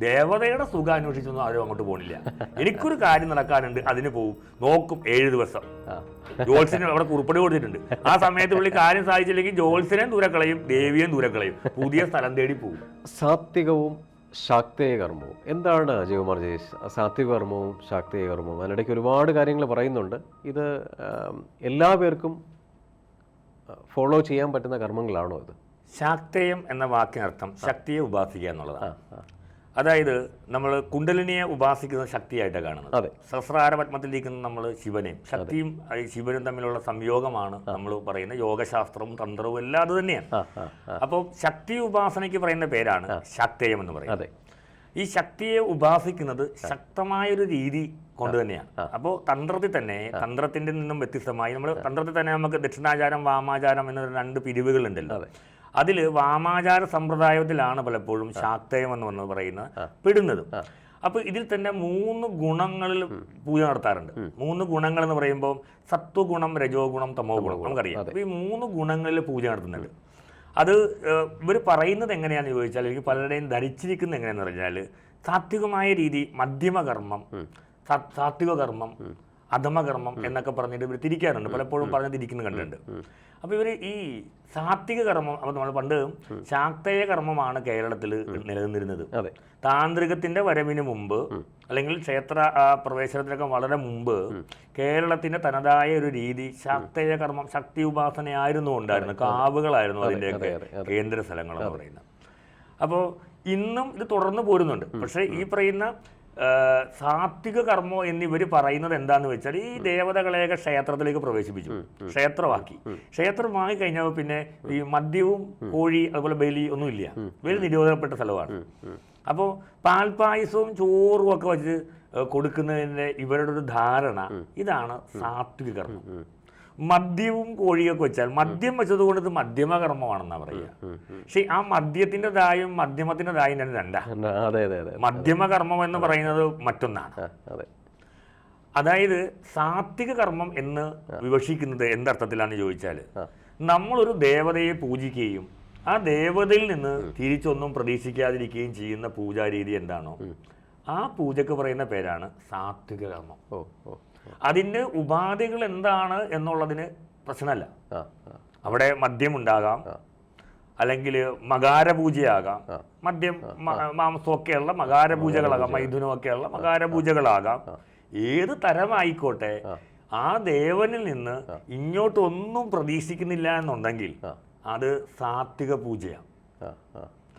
ദേവതയുടെ സുഖം അന്വേഷിച്ചൊന്നും ആരും അങ്ങോട്ട് പോണില്ല. എനിക്കൊരു കാര്യം നടക്കാനുണ്ട് അതിന് പോവും. നോക്കും ഏഴ് ദിവസം. ആ. അവിടെ കുറിപ്പടി കൊടുത്തിട്ടുണ്ട്. ആ സമയത്ത് പുള്ളി കാര്യം സാധിച്ചില്ലെങ്കിൽ ജോത്സ്യനെയും ദൂരക്കളയും ദേവിയെയും ദൂരക്കളയും പുതിയ സ്ഥലം തേടി പോകും സാത്വികവും ശാക്തേയ കർമ്മവും. എന്താണ് അജയകുമാർ ജയേഷ് സാത്വിക കർമ്മവും ശാക്തേയ കർമ്മവും? അതിനിടയ്ക്ക് ഒരുപാട് കാര്യങ്ങൾ പറയുന്നുണ്ട്. ഇത് എല്ലാ പേർക്കും ഫോളോ ചെയ്യാൻ പറ്റുന്ന കർമ്മങ്ങളാണോ ഇത്? ശാക്തേയം എന്ന വാക്കിനർത്ഥം ശക്തിയെ ഉപാസിക്കുക എന്നുള്ളതാണ്. അതായത് നമ്മൾ കുണ്ടലിനിയെ ഉപാസിക്കുന്ന ശക്തിയായിട്ടാണ് കാണുന്നത്. അതെ. പത്മത്തിലിരിക്കുന്ന നമ്മൾ ശിവനെയും ശക്തിയും ശിവനും തമ്മിലുള്ള സംയോഗമാണ് നമ്മൾ പറയുന്ന യോഗശാസ്ത്രവും തന്ത്രവും എല്ലാം അത് തന്നെയാണ്. അപ്പോൾ ശക്തി ഉപാസനയ്ക്ക് പറയുന്ന പേരാണ് ശക്തേയം എന്ന് പറയുന്നത്. ഈ ശക്തിയെ ഉപാസിക്കുന്നത് ശക്തമായൊരു രീതി കൊണ്ട് തന്നെയാണ്. അപ്പോൾ തന്ത്രത്തിൽ തന്നെ തന്ത്രത്തിന്റെ നിന്നും വ്യത്യസ്തമായി നമ്മൾ തന്ത്രത്തിൽ തന്നെ നമുക്ക് ദക്ഷിണാചാരം വാമാചാരം എന്ന രണ്ട് പിരിവുകളുണ്ടല്ലോ. അതിൽ വാമാചാര സമ്പ്രദായത്തിലാണ് പലപ്പോഴും ശാക്തയം എന്ന് പറഞ്ഞത് പറയുന്നത് പെടുന്നത്. അപ്പൊ ഇതിൽ തന്നെ മൂന്ന് ഗുണങ്ങളിൽ പൂജ നടത്താറുണ്ട്. മൂന്ന് ഗുണങ്ങൾ എന്ന് പറയുമ്പോൾ സത്വഗുണം രജോ ഗുണം തമോ ഗുണം നമുക്കറിയാം അപ്പൊ ഈ മൂന്ന് ഗുണങ്ങളിൽ പൂജ നടത്തുന്നുണ്ട്. അത് ഇവർ പറയുന്നത് എങ്ങനെയാണെന്ന് ചോദിച്ചാൽ എനിക്ക് പലരുടെയും ധരിച്ചിരിക്കുന്നത് എങ്ങനെയാണെന്ന് പറഞ്ഞാൽ സാത്വികമായ രീതി മധ്യമകർമ്മം സാത്വികകർമ്മം സാത്വിക കർമ്മം അധമകർമ്മം എന്നൊക്കെ പറഞ്ഞിട്ട് ഇവർ തിരിക്കാറുണ്ട്. പലപ്പോഴും പറഞ്ഞ് തിരിക്കുന്നത് കണ്ടിട്ടുണ്ട്. അപ്പോൾ ഇവർ ഈ സാത്വിക കർമ്മം അപ്പോൾ നമ്മൾ പണ്ട് ശാക്തേയ കർമ്മമാണ് കേരളത്തിൽ നിലനിന്നിരുന്നത്. താന്ത്രികത്തിന്റെ വരവിന് മുമ്പ് അല്ലെങ്കിൽ ക്ഷേത്ര പ്രവേശനത്തിനൊക്കെ വളരെ മുമ്പ് കേരളത്തിന്റെ തനതായ ഒരു രീതി ശാക്തേയ കർമ്മം ശക്തി ഉപാസനയായിരുന്നു ഉണ്ടായിരുന്നു കാവുകളായിരുന്നു അതിന്റെയൊക്കെ അതെ, അതെ. കേന്ദ്ര സ്ഥലങ്ങൾ എന്ന് പറയുന്നത്. അപ്പോൾ ഇന്നും ഇത് തുടർന്ന് പോരുന്നുണ്ട്. പക്ഷേ ഈ പറയുന്ന സാത്വിക കർമ്മോ എന്നിവർ പറയുന്നത് എന്താന്ന് വെച്ചാൽ ഈ ദേവതകളെയൊക്കെ ക്ഷേത്രത്തിലേക്ക് പ്രവേശിപ്പിച്ചു. ക്ഷേത്രമാക്കി. ക്ഷേത്രമായി കഴിഞ്ഞാൽ പിന്നെ ഈ മദ്യവും കോഴി അതുപോലെ ബലി ഒന്നുമില്ല. ബലി നിരോധനപ്പെട്ട സ്ഥലമാണ്. അപ്പോൾ പാൽപായസവും ചോറും ഒക്കെ വെച്ച് കൊടുക്കുന്നതിന്റെ കൊടുക്കുന്നതിന്റെ ഇവരുടെ ഒരു ധാരണ ഇതാണ് സാത്വിക കർമ്മം. മദ്യവും കോഴിയൊക്കെ വെച്ചാൽ മദ്യം വെച്ചതുകൊണ്ട് ഇത് മധ്യമകർമ്മമാണെന്നാ പറയുക. പക്ഷെ ആ മദ്യത്തിന്റെ ദായും മധ്യമത്തിന്റെ ദായും തന്നെ രണ്ടാ മധ്യമകർമ്മം എന്ന് പറയുന്നത് മറ്റൊന്നാണ്. അതെ. അതായത് സാത്വിക കർമ്മം എന്ന് വിവക്ഷിക്കുന്നത് എന്തർത്ഥത്തിലാണെന്ന് ചോദിച്ചാൽ നമ്മളൊരു ദേവതയെ പൂജിക്കുകയും ആ ദേവതയിൽ നിന്ന് തിരിച്ചൊന്നും പ്രതീക്ഷിക്കാതിരിക്കുകയും ചെയ്യുന്ന പൂജാരീതി എന്താണോ ആ പൂജക്ക് പറയുന്ന പേരാണ് സാത്വിക കർമ്മം. ഓ ഓ. അതിന്റെ ഉപാധികൾ എന്താണ് എന്നുള്ളതിന് പ്രശ്നമല്ല. അവിടെ മദ്യമുണ്ടാകാം അല്ലെങ്കിൽ മകാരപൂജയാകാം. മദ്യം മാംസമൊക്കെയുള്ള മകാരപൂജകളാകാം മൈഥുനമൊക്കെയുള്ള മകാരപൂജകളാകാം. ഏത് തരമായിക്കോട്ടെ ആ. ദേവനിൽ നിന്ന് ഇങ്ങോട്ടൊന്നും പ്രതീക്ഷിക്കുന്നില്ല എന്നുണ്ടെങ്കിൽ അത് സാത്വിക പൂജയാണ്.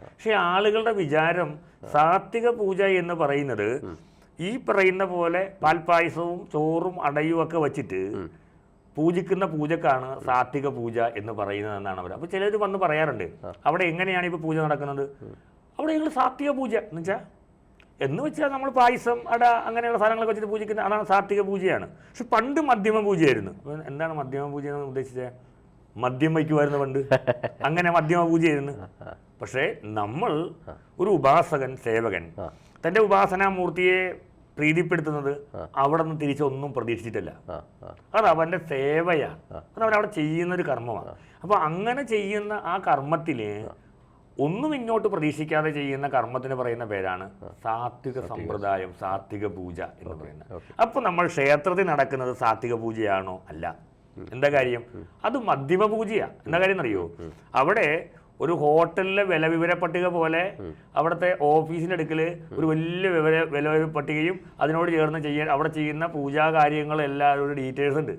പക്ഷെ ആളുകളുടെ വിചാരം സാത്വിക പൂജ എന്ന് പറയുന്നത് ഈ പറയുന്ന പോലെ പാൽപ്പായസവും ചോറും അടയും ഒക്കെ വെച്ചിട്ട് പൂജിക്കുന്ന പൂജക്കാണ് സാത്വിക പൂജ എന്ന് പറയുന്നത് എന്നാണ് അവർ അപ്പോൾ ചിലർ വന്ന് പറയാറുണ്ട് അവിടെ എങ്ങനെയാണ് ഇപ്പോൾ പൂജ നടക്കുന്നത്? അവിടെ ഞങ്ങൾ സാത്വിക പൂജ എന്ന് വെച്ചാൽ എന്ന് വെച്ചാൽ നമ്മൾ പായസം അട അങ്ങനെയുള്ള സാധനങ്ങളൊക്കെ വെച്ചിട്ട് പൂജിക്കുന്ന അതാണ് സാത്വിക പൂജയാണ്. പക്ഷെ പണ്ട് മധ്യമ പൂജയായിരുന്നു. എന്താണ് മധ്യമ പൂജ എന്ന് ഉദ്ദേശിച്ചത് മദ്യം വയ്ക്കുമായിരുന്നു പണ്ട്. അങ്ങനെ മധ്യമ പൂജയായിരുന്നു. പക്ഷേ നമ്മൾ ഒരു ഉപാസകൻ സേവകൻ. തന്റെ ഉപാസനാമൂർത്തിയെ പ്രീതിപ്പെടുത്തുന്നത് അവിടെ നിന്ന് തിരിച്ചൊന്നും പ്രതീക്ഷിച്ചിട്ടില്ല. അത് അവന്റെ സേവയാണ് അത് അവൻ അവിടെ ചെയ്യുന്ന ഒരു കർമ്മമാണ് അപ്പോൾ അങ്ങനെ ചെയ്യുന്ന ആ കർമ്മത്തിൽ ഒന്നും ഇങ്ങോട്ട് പ്രതീക്ഷിക്കാതെ ചെയ്യുന്ന കർമ്മത്തിന് പറയുന്ന പേരാണ് സാത്വിക സമ്പ്രദായം സാത്വിക പൂജ എന്ന് പറയുന്നത്. അപ്പോൾ നമ്മൾ ക്ഷേത്രത്തിൽ നടക്കുന്നത് സാത്വിക പൂജയാണോ? അല്ല. എന്താ കാര്യം? അത് മധ്യമ പൂജയാണ് എന്താ കാര്യം എന്നറിയോ? അവിടെ ഒരു ഹോട്ടലിലെ വില വിവര പട്ടിക പോലെ അവിടുത്തെ ഓഫീസിന്റെ അടുക്കൽ ഒരു വലിയ വിവര വില പട്ടികയും അതിനോട് ചേർന്ന് ചെയ്യാൻ അവിടെ ചെയ്യുന്ന പൂജാ കാര്യങ്ങളും എല്ലാവരും ഡീറ്റെയിൽസ് ഉണ്ട്.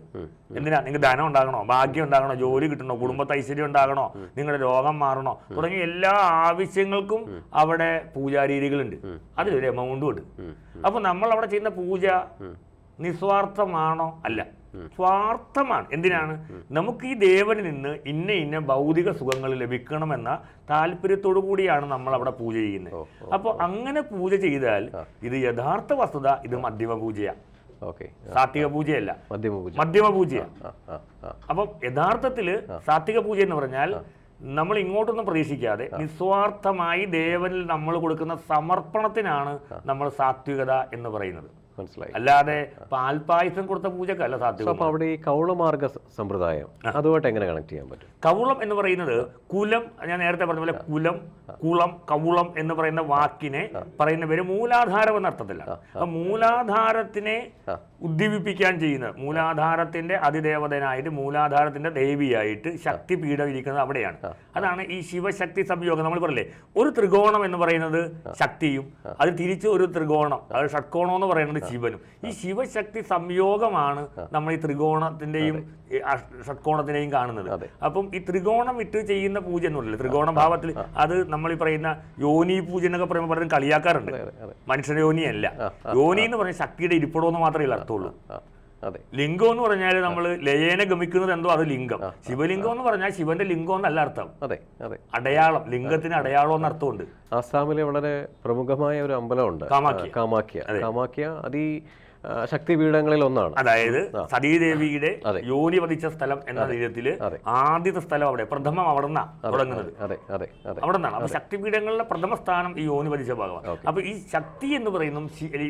എന്തിനാ? നിങ്ങൾക്ക് ധനം ഉണ്ടാകണോ? ഭാഗ്യം ഉണ്ടാകണോ? ജോലി കിട്ടണോ? കുടുംബത്തെ ഐശ്വര്യം ഉണ്ടാകണോ? നിങ്ങളുടെ രോഗം മാറണോ? തുടങ്ങിയ എല്ലാ ആവശ്യങ്ങൾക്കും അവിടെ പൂജാരീതികളുണ്ട് അതിലൊരു എമൗണ്ടും ഉണ്ട്. അപ്പൊ നമ്മൾ അവിടെ ചെയ്യുന്ന പൂജ നിസ്വാർത്ഥമാണോ? അല്ല. സ്വാർത്ഥമാണ്. എന്തിനാണ്? നമുക്ക് ഈ ദേവനിൽ നിന്ന് ഇന്ന ഇന്ന ഭൗതിക സുഖങ്ങൾ ലഭിക്കണമെന്ന താല്പര്യത്തോടു കൂടിയാണ് നമ്മൾ അവിടെ പൂജ ചെയ്യുന്നത്. അപ്പോൾ അങ്ങനെ പൂജ ചെയ്താൽ ഇത് യഥാർത്ഥ വസ്തുത ഇത് മധ്യമ പൂജയാണ് സാത്വിക പൂജയല്ല. മധ്യമ പൂജ. അപ്പം യഥാർത്ഥത്തിൽ സാത്വിക പൂജ എന്ന് പറഞ്ഞാൽ നമ്മൾ ഇങ്ങോട്ടൊന്നും പ്രതീക്ഷിക്കാതെ നിസ്വാർത്ഥമായി ദേവനിൽ നമ്മൾ കൊടുക്കുന്ന സമർപ്പണത്തിനാണ് നമ്മൾ സാത്വികത എന്ന് പറയുന്നത്. മനസ്സിലായി. അല്ലാതെ പാൽപായസം കൊടുത്ത പൂജക്കല്ല സാധ്യത അപ്പോൾ അവിടെ ഈ കൗളമാർഗ സമ്പ്രദായം അതുമായിട്ട് എങ്ങനെ കണക്ട് ചെയ്യാൻ പറ്റും? കൗളം എന്ന് പറയുന്നത് കുലം ഞാൻ നേരത്തെ പറഞ്ഞ പോലെ കുലം കുളം കൗളം എന്ന് പറയുന്ന വാക്കിനെ പറയുന്ന പേര് മൂലാധാരം എന്ന അർത്ഥത്തിലാണ് അപ്പൊ മൂലാധാരത്തിനെ. ഉദ്ദീപിപ്പിക്കാൻ ചെയ്യുന്നത് മൂലാധാരത്തിന്റെ അതിദേവതനായിട്ട് മൂലാധാരത്തിന്റെ ദേവിയായിട്ട് ശക്തി പീഠം ഇരിക്കുന്നത് അവിടെയാണ്. അതാണ് ഈ ശിവശക്തി സംയോഗം. നമ്മൾ പറയില്ലേ ഒരു ത്രികോണം എന്ന് പറയുന്നത് ശക്തിയും അത് തിരിച്ച് ഒരു ത്രികോണം അത് ഷട്കോണം എന്ന് പറയുന്നത് ശിവനും. ഈ ശിവശക്തി സംയോഗമാണ് നമ്മൾ ഈ ത്രികോണത്തിന്റെയും ഷട്കോണത്തിന്റെയും ഷഡ്കോണത്തിന്റെയും കാണുന്നത്. അപ്പം ഈ ത്രികോണം ഇട്ട് ചെയ്യുന്ന പൂജ എന്നുള്ളത് ത്രികോണ ഭാവത്തിൽ അത് നമ്മൾ ഈ പറയുന്ന യോനി പൂജ എന്നൊക്കെ പറയുമ്പോൾ പലരും കളിയാക്കാറുണ്ട്. അതെ യോനിയല്ല. യോനി എന്ന് പറഞ്ഞാൽ ശക്തിയുടെ ഇരിപ്പിടമെന്ന് മാത്രമേ അർത്ഥമുള്ളൂ. ലിംഗം എന്ന് പറഞ്ഞാൽ നമ്മൾ ലയേനെ ഗമിക്കുന്നത് എന്തോ? അത് ലിംഗം. ശിവലിംഗം എന്ന് പറഞ്ഞാൽ ശിവന്റെ ലിംഗം എന്നല്ല അർത്ഥം. അതെ അതെ. അടയാളം. ലിംഗത്തിന് അടയാളം എന്ന അർത്ഥമുണ്ട്. ആസാമിലെ വളരെ പ്രമുഖമായ ഒരു അമ്പലമുണ്ട്. കാമാക്യ കാമാക്യ കാമാക്യ അതി ശക്തിപീഠങ്ങളിൽ ഒന്നാണ് അതായത് സതീദേവിയുടെ. യോനി പതിച്ച സ്ഥലം എന്ന രീതിയിൽ അതെ. ആദ്യത്തെ സ്ഥലം അവിടെ പ്രഥമം അവിടെ നിന്നാണ് തുടങ്ങുന്നത്. അവിടെ നിന്നാണ് അപ്പൊ ശക്തിപീഠങ്ങളിലെ പ്രഥമ സ്ഥാനം ഈ യോനി പതിച്ച ഭാഗമാണ്. അപ്പൊ ഈ ശക്തി എന്ന് പറയുന്നു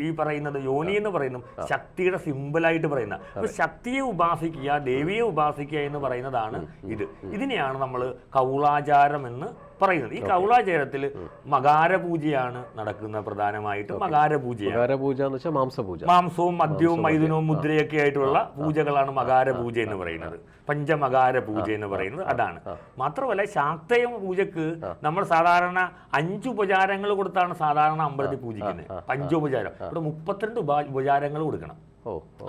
ഈ പറയുന്നത് യോനി എന്ന് പറയുന്നു ശക്തിയുടെ സിമ്പിളായിട്ട് പറയുന്ന. അപ്പൊ ശക്തിയെ ഉപാസിക്കുക ദേവിയെ ഉപാസിക്കുക എന്ന് പറയുന്നതാണ് ഇത്. ഇതിനെയാണ് നമ്മൾ കൗളാചാരം എന്ന് പറയുന്നത്. ഈ കൗളാചാരത്തിൽ മകാരപൂജയാണ് നടക്കുന്നത് പ്രധാനമായിട്ടും മകാരപൂജയാണ്. മകാരപൂജ എന്ന് വെച്ചാൽ മാംസപൂജ. മാംസവും മദ്യവും മൈദുനവും മുദ്രയൊക്കെ ആയിട്ടുള്ള പൂജകളാണ് മകാരപൂജ എന്ന് പറയുന്നത്. പഞ്ചമകാര പൂജ എന്ന് പറയുന്നത് അതാണ്. മാത്രമല്ല ശാക്തയ പൂജക്ക് നമ്മൾ സാധാരണ അഞ്ച് ഉപചാരങ്ങൾ കൊടുത്താണ് സാധാരണ അമ്പലത്തിൽ പൂജിക്കുന്നത്. പഞ്ചോപചാരം ഇവിടെ മുപ്പത്തിരണ്ട് ഉപ- ഉപചാരങ്ങൾ കൊടുക്കണം.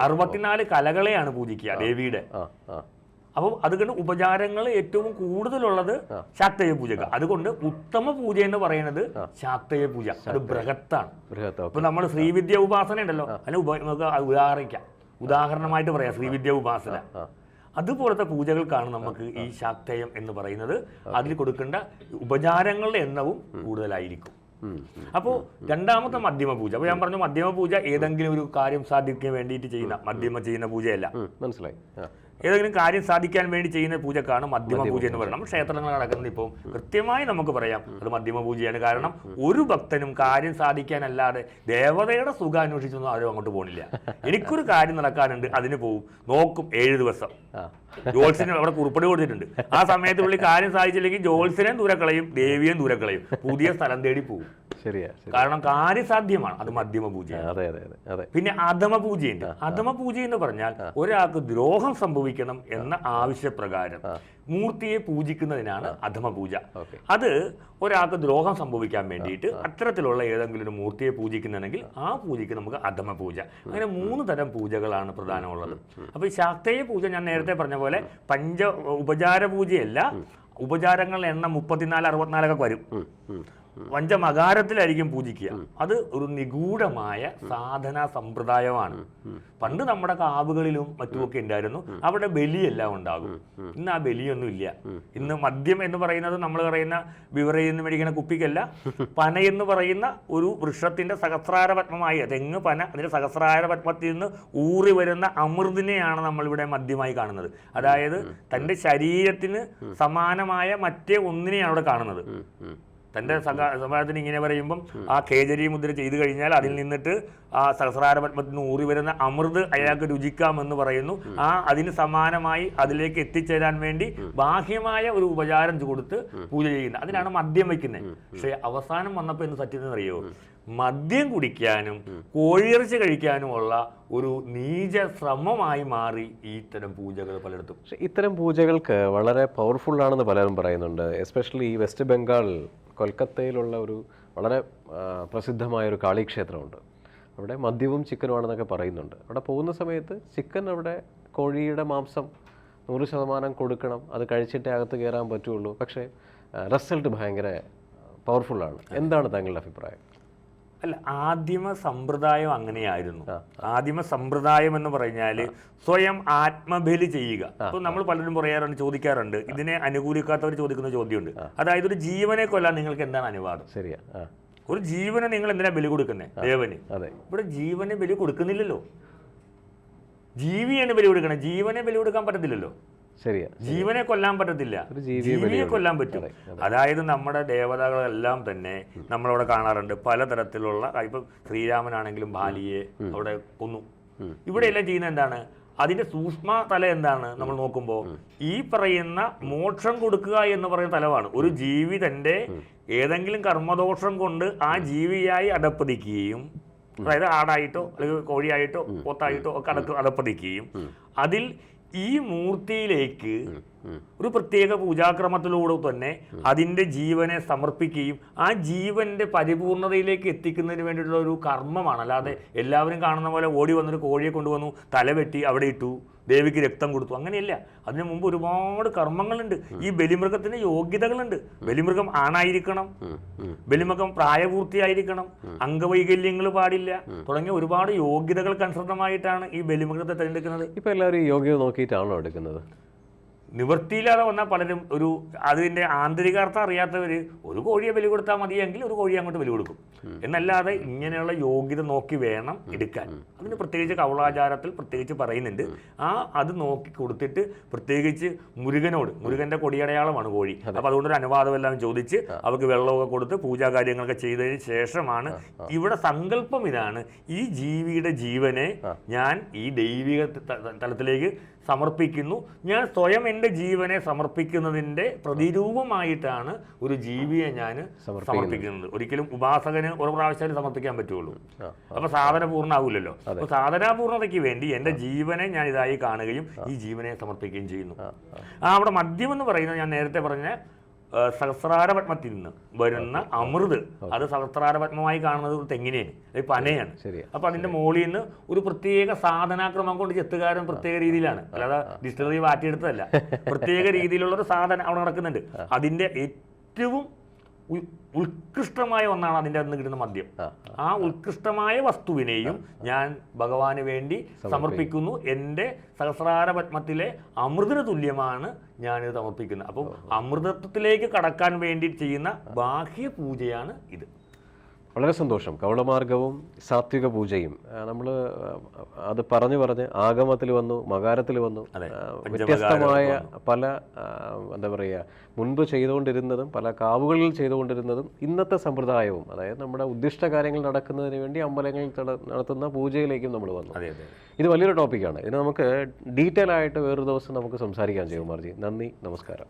അറുപത്തിനാല് കലകളെയാണ് പൂജിക്കുക ദേവിയുടെ. അപ്പം അതുകൊണ്ട് ഉപചാരങ്ങൾ ഏറ്റവും കൂടുതലുള്ളത് ശാക്തയ പൂജക്ക് അതുകൊണ്ട് ഉത്തമ പൂജ എന്ന് പറയുന്നത് ശാക്തയ പൂജ. അത് ബൃഹത്താണ്. ബൃഹത്ത് ഇപ്പൊ നമ്മൾ ശ്രീവിദ്യ ഉപാസന ഉണ്ടല്ലോ. അതിന് ഉപ നമുക്ക് ഉദാഹരിക്കാം. ഉദാഹരണമായിട്ട് പറയാം ശ്രീവിദ്യ ഉപാസന. അതുപോലത്തെ പൂജകൾക്കാണ് നമുക്ക് ഈ ശാക്തയം എന്ന് പറയുന്നത്. അതിൽ കൊടുക്കേണ്ട ഉപചാരങ്ങളുടെ എണ്ണവും കൂടുതലായിരിക്കും. അപ്പോൾ രണ്ടാമത്തെ മധ്യമ പൂജ. അപ്പോൾ ഞാൻ പറഞ്ഞു മധ്യമ പൂജ ഏതെങ്കിലും ഒരു കാര്യം സാധിക്കാൻ വേണ്ടിയിട്ട് ചെയ്യുന്ന മധ്യമ ചെയ്യുന്ന പൂജയല്ല. മനസ്സിലായി. ഏതെങ്കിലും കാര്യം സാധിക്കാൻ വേണ്ടി ചെയ്യുന്ന പൂജക്കാണ് മധ്യമ പൂജ എന്ന് പറയുന്നത്. ക്ഷേത്രങ്ങൾ നടക്കുന്നത് ഇപ്പോൾ കൃത്യമായി നമുക്ക് പറയാം. അത് മധ്യമ പൂജയാണ്. കാരണം ഒരു ഭക്തനും കാര്യം സാധിക്കാനല്ലാതെ ദേവതയുടെ സുഖം അന്വേഷിച്ചൊന്നും ആരും അങ്ങോട്ട് പോകണില്ല എനിക്കൊരു കാര്യം നടക്കാനുണ്ട് അതിന് പോവും. നോക്കും ഏഴ് ദിവസം. ജോത്സ്യന് അവിടെ കുറിപ്പടി കൊടുത്തിട്ടുണ്ട്. ആ സമയത്ത് പുള്ളി കാര്യം സാധിച്ചില്ലെങ്കിൽ ജോത്സ്യനെയും ദൂരക്കളയും ദേവിയെയും ദൂരക്കളയും പുതിയ സ്ഥലം തേടി പോകും കാരണം കാര്യസാധ്യമാണ്. അത് മധ്യമ പൂജ അതെ അതെ അതെ പിന്നെ അധമ പൂജയുണ്ട് അധമ പൂജ എന്ന് പറഞ്ഞാൽ ഒരാൾക്ക് ദ്രോഹം സംഭവിക്കണം എന്ന ആവശ്യപ്രകാരം മൂർത്തിയെ പൂജിക്കുന്നതിനാണ് അധമ പൂജ അത് ഒരാൾക്ക് ദ്രോഹം സംഭവിക്കാൻ വേണ്ടിയിട്ട് അത്തരത്തിലുള്ള ഏതെങ്കിലും ഒരു മൂർത്തിയെ പൂജിക്കുന്നുണ്ടെങ്കിൽ ആ പൂജയ്ക്ക് നമുക്ക് അധമ പൂജ അങ്ങനെ മൂന്ന് തരം പൂജകളാണ് പ്രധാനമുള്ളത്. അപ്പോൾ ഈ ശാക്തേയ പൂജ ഞാൻ നേരത്തെ പറഞ്ഞ പോലെ പഞ്ച ഉപചാര പൂജയല്ല ഉപചാരങ്ങളുടെ എണ്ണം മുപ്പത്തിനാല് അറുപത്തിനാലൊക്കെ വരും. പഞ്ചമകാരത്തിലായിരിക്കും പൂജിക്കുക. അത് ഒരു നിഗൂഢമായ സാധന സമ്പ്രദായമാണ്. പണ്ട് നമ്മുടെ കാവുകളിലും മറ്റുമൊക്കെ ഉണ്ടായിരുന്നു. അവിടെ ബലിയെല്ലാം ഉണ്ടാകും. ഇന്ന് ആ ബലിയൊന്നും ഇല്ല ഇന്ന് മദ്യം എന്ന് പറയുന്നത് നമ്മൾ പറയുന്ന ബിവറേജിൽ മേടിക്കുന്ന കുപ്പിക്കല്ല. പന എന്ന് പറയുന്ന ഒരു വൃക്ഷത്തിന്റെ സഹസ്രാര പത്മമായി തെങ്ങ് പന അതിന്റെ സഹസ്രാര പത്മത്തിൽ നിന്ന് ഊറി വരുന്ന അമൃതിനെയാണ് നമ്മളിവിടെ മദ്യമായി കാണുന്നത്. അതായത് തന്റെ ശരീരത്തിന് സമാനമായ മറ്റേ ഒന്നിനെയാണ് അവിടെ കാണുന്നത്. തന്റെ സമാജത്തിന് ഇങ്ങനെ പറയുമ്പം ആ കേജരി മുദ്ര ചെയ്തു കഴിഞ്ഞാൽ അതിൽ നിന്നിട്ട് ആ സഹസ്രാര പത്മത്തിന് ഊറി വരുന്ന അമൃത് അയാൾക്ക് രുചിക്കാമെന്ന് പറയുന്നു. ആ അതിന് സമാനമായി അതിലേക്ക് എത്തിച്ചേരാൻ വേണ്ടി ബാഹ്യമായ ഒരു ഉപചാരം കൊടുത്ത് പൂജ ചെയ്യുന്നത്. അതിനാണ് മദ്യം വയ്ക്കുന്നത് പക്ഷേ അവസാനം വന്നപ്പോൾ എന്ന് സത്യം അറിയോ? മദ്യം കുടിക്കാനും കോഴിയിറച്ചി കഴിക്കാനുമുള്ള ഒരു നീച ശ്രമമായി മാറി ഈ ഇത്തരം പൂജകൾ പലയിടത്തും. പക്ഷെ ഇത്തരം പൂജകൾക്ക് വളരെ പവർഫുൾ ആണെന്ന് പലരും പറയുന്നുണ്ട്. എസ്പെഷ്യലി ഈ വെസ്റ്റ് ബംഗാൾ കൊൽക്കത്തയിലുള്ള ഒരു വളരെ പ്രസിദ്ധമായ ഒരു കാളിക്ഷേത്രമുണ്ട്. അവിടെ മദ്യവും ചിക്കനുമാണെന്നൊക്കെ പറയുന്നുണ്ട്. അവിടെ പോകുന്ന സമയത്ത് ചിക്കൻ അവിടെ കോഴിയുടെ മാംസം നൂറ് ശതമാനം കൊടുക്കണം. അത് കഴിച്ചിട്ടേ അകത്ത് കയറാൻ പറ്റുള്ളൂ. പക്ഷേ റിസൾട്ട് ഭയങ്കര പവർഫുള്ളാണ്. എന്താണ് താങ്കളുടെ അഭിപ്രായം? അല്ല ആദിമ സമ്പ്രദായം അങ്ങനെയായിരുന്നു. ആദിമ സമ്പ്രദായം എന്ന് പറഞ്ഞാൽ സ്വയം ആത്മബലി ചെയ്യുക. അപ്പോൾ നമ്മൾ പലരും പറയാറുണ്ട് ചോദിക്കാറുണ്ട് ഇതിനെ അനുകൂലിക്കാത്തവർ ചോദിക്കുന്ന ചോദ്യമുണ്ട്. അതായത് ഒരു ജീവനെ കൊല്ലാൻ നിങ്ങൾക്ക് എന്താണ് അനുവാദം? ശരിയാ ഒരു ജീവനെ നിങ്ങൾ എന്തിനാ ബലി കൊടുക്കുന്നത് ദേവന്. ഇവിടെ ജീവനെ ബലി കൊടുക്കുന്നില്ലല്ലോ. ജീവിയാണ് ബലി കൊടുക്കണം. ജീവനെ ബലി കൊടുക്കാൻ പറ്റത്തില്ലല്ലോ. ശരിയാ ജീവനെ കൊല്ലാൻ പറ്റത്തില്ല. ജീവിയെ കൊല്ലാൻ പറ്റും. അതായത് നമ്മുടെ ദേവതകളെല്ലാം തന്നെ നമ്മളവിടെ കാണാറുണ്ട്. പലതരത്തിലുള്ള ഇപ്പൊ ശ്രീരാമനാണെങ്കിലും ബാലിയെ അവിടെ കൊന്നു. ഇവിടെ എല്ലാം ചെയ്യുന്ന എന്താണ്? അതിന്റെ സൂക്ഷ്മ തല എന്താണ് നമ്മൾ നോക്കുമ്പോൾ ഈ പറയുന്ന മോക്ഷം കൊടുക്കുക എന്ന് പറയുന്ന തലമാണ് ഒരു ജീവി തന്റെ ഏതെങ്കിലും കർമ്മദോഷം കൊണ്ട് ആ ജീവിയായി അടപ്പതിക്കുകയും അതായത് ആടായിട്ടോ അല്ലെങ്കിൽ കോഴിയായിട്ടോ പോത്തായിട്ടോ ഒക്കെ അടക്ക് അടപ്പതിക്കുകയും അതിൽ ഈ മൂർത്തിയിലേക്ക് ഒരു പ്രത്യേക പൂജാക്രമത്തിലൂടെ തന്നെ അതിന്റെ ജീവനെ സമർപ്പിക്കുകയും ആ ജീവന്റെ പരിപൂർണതയിലേക്ക് എത്തിക്കുന്നതിന് വേണ്ടിയിട്ടുള്ള ഒരു കർമ്മമാണ്. അല്ലാതെ എല്ലാവരും കാണുന്ന പോലെ ഓടി വന്നൊരു കോഴിയെ കൊണ്ടുവന്നു തലവെട്ടി അവിടെ ഇട്ടു. ദേവിക്ക് രക്തം കൊടുത്തു. അങ്ങനെയല്ല. അതിനു മുമ്പ് ഒരുപാട് കർമ്മങ്ങളുണ്ട്. ഈ ബലിമൃഗത്തിന് യോഗ്യതകളുണ്ട്. ബലിമൃഗം ആണായിരിക്കണം. ബലിമൃഗം പ്രായപൂർത്തിയായിരിക്കണം. അംഗവൈകല്യങ്ങൾ പാടില്ല. തുടങ്ങിയ ഒരുപാട് യോഗ്യതകൾക്ക് അനുസൃതമായിട്ടാണ് ഈ ബലിമൃഗത്തെ തിരഞ്ഞെടുക്കുന്നത്. ഇപ്പൊ എല്ലാവരും യോഗ്യത നോക്കിയിട്ടാണോ എടുക്കുന്നത്? നിവൃത്തിയില്ലാതെ വന്നാൽ പലരും ഒരു അതിന്റെ ആന്തരികാർത്ഥം അറിയാത്തവർ ഒരു കോഴിയെ ബലി കൊടുത്താൽ മതിയെങ്കിൽ ഒരു കോഴിയെ അങ്ങോട്ട് ബലി കൊടുക്കും. എന്നല്ലാതെ ഇങ്ങനെയുള്ള യോഗ്യത നോക്കി വേണം എടുക്കാൻ. അതിന് പ്രത്യേകിച്ച് കൗളാചാരത്തിൽ പ്രത്യേകിച്ച് പറയുന്നുണ്ട്. ആ അത് നോക്കി കൊടുത്തിട്ട് പ്രത്യേകിച്ച് മുരുകനോട് മുരുകന്റെ കൊടിയടയാളമാണ് കോഴി. അപ്പോൾ അതുകൊണ്ടൊരു അനുവാദമെല്ലാം ചോദിച്ച് അവർക്ക് വെള്ളമൊക്കെ കൊടുത്ത് പൂജാ കാര്യങ്ങളൊക്കെ ചെയ്തതിന് ശേഷമാണ് ഇവിടെ സങ്കല്പം ഇതാണ്. ഈ ജീവിയുടെ ജീവനെ ഞാൻ ഈ ദൈവിക തലത്തിലേക്ക് സമർപ്പിക്കുന്നു. ഞാൻ സ്വയം എന്റെ ജീവനെ സമർപ്പിക്കുന്നതിന്റെ പ്രതിരൂപമായിട്ടാണ് ഒരു ജീവിയെ ഞാൻ സമർപ്പിക്കുന്നത്. ഒരിക്കലും ഉപാസകന് ഒരു പ്രാവശ്യം സമർപ്പിക്കാൻ പറ്റുള്ളൂ. അപ്പോൾ അപ്പൊ സാധന പൂർണമാവില്ലല്ലോ അപ്പൊ സാധനാപൂർണതയ്ക്ക് വേണ്ടി എന്റെ ജീവനെ ഞാൻ ഇതായി കാണുകയും ഈ ജീവനെ സമർപ്പിക്കുകയും ചെയ്യുന്നു. ആ അവിടെ മദ്യം എന്ന് പറയുന്നത് ഞാൻ നേരത്തെ പറഞ്ഞ സഹസ്രാരപത്മത്തിൽ നിന്ന് വരുന്ന അമൃത്. അത് സഹസ്രാരപത്മമായി കാണുന്നത് ഒരു തെങ്ങിനെയാണ്. ഒരു പനയാണ്. അപ്പൊ അതിന്റെ മുകളിൽ നിന്ന് ഒരു പ്രത്യേക സാധനാക്രമം കൊണ്ട് ചെത്തുകാരൻ പ്രത്യേക രീതിയിലാണ്. അല്ലാതെ ഡിസ്റ്റലറി മാറ്റിയെടുത്തതല്ല പ്രത്യേക രീതിയിലുള്ള ഒരു സാധനം അവിടെ നടക്കുന്നുണ്ട്. അതിന്റെ ഏറ്റവും ഉത്കൃഷ്ടമായ ഒന്നാണ് അതിന്റെ അന്ന് കിട്ടുന്ന മദ്യം. ആ, ആ ഉത്കൃഷ്ടമായ വസ്തുവിനെയും ഞാൻ ഭഗവാന് വേണ്ടി സമർപ്പിക്കുന്നു. എന്റെ സഹസ്രാര പത്മത്തിലെ അമൃതിന് തുല്യമാണ് ഞാനിത് സമർപ്പിക്കുന്നത്. അപ്പം അമൃതത്വത്തിലേക്ക് കടക്കാൻ വേണ്ടി ചെയ്യുന്ന ബാഹ്യ പൂജയാണ് ഇത്. വളരെ സന്തോഷം. കൗളമാർഗവും സാത്വിക പൂജയും. നമ്മൾ അത് പറഞ്ഞു പറഞ്ഞ് ആഗമത്തിൽ വന്നു മകാരത്തിൽ വന്നു. വ്യത്യസ്തമായ പല എന്താ പറയുക മുൻപ് ചെയ്തുകൊണ്ടിരുന്നതും പല കാവുകളിൽ ചെയ്തുകൊണ്ടിരുന്നതും ഇന്നത്തെ സമ്പ്രദായവും. അതായത് നമ്മുടെ ഉദ്ദിഷ്ട കാര്യങ്ങൾ നടക്കുന്നതിന് വേണ്ടി അമ്പലങ്ങളിൽ നടത്തുന്ന പൂജയിലേക്കും നമ്മൾ വന്നു. ഇത് വലിയൊരു ടോപ്പിക്കാണ്. ഇത് നമുക്ക് ഡീറ്റെയിൽ ആയിട്ട് വേറൊരു ദിവസം നമുക്ക് സംസാരിക്കാൻ ചെയ്യുമാർജി നന്ദി നമസ്കാരം.